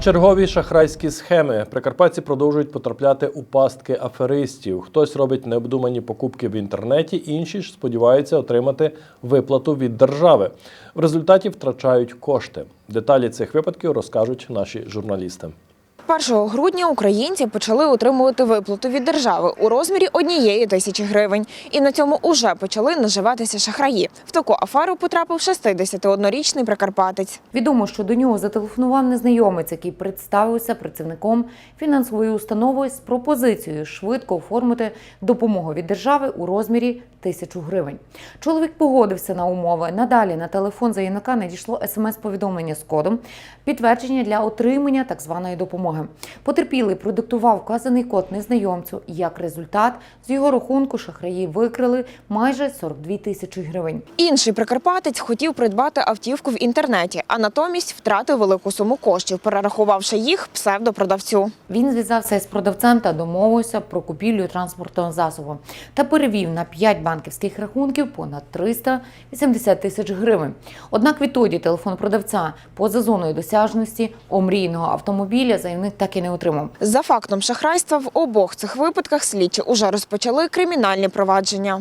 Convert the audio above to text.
Чергові шахрайські схеми. Прикарпатці продовжують потрапляти у пастки аферистів. Хтось робить необдумані покупки в інтернеті, інші ж сподіваються отримати виплату від держави. В результаті втрачають кошти. Деталі цих випадків розкажуть наші журналісти. 1 грудня українці почали отримувати виплату від держави у розмірі однієї тисячі гривень. І на цьому уже почали наживатися шахраї. В таку аферу потрапив 61-річний прикарпатець. Відомо, що до нього зателефонував незнайомець, який представився працівником фінансової установи з пропозицією швидко оформити допомогу від держави у розмірі тисячу гривень. Чоловік погодився на умови. Надалі на телефон заявника надійшло смс-повідомлення з кодом підтвердження для отримання так званої допомоги. Потерпілий продиктував вказаний код незнайомцю. Як результат, з його рахунку шахраї викрили майже 42 тисячі гривень. Інший прикарпатець хотів придбати автівку в інтернеті, а натомість втратив велику суму коштів, перерахувавши їх псевдопродавцю. Він зв'язався із продавцем та домовився про купівлю транспортного засобу та перевів на 5 банківських рахунків понад 380 тисяч гривень. Однак відтоді телефон продавця поза зоною досяжності омрійного автомобіля заявник так і не отримав. За фактом шахрайства в обох цих випадках слідчі уже розпочали кримінальні провадження.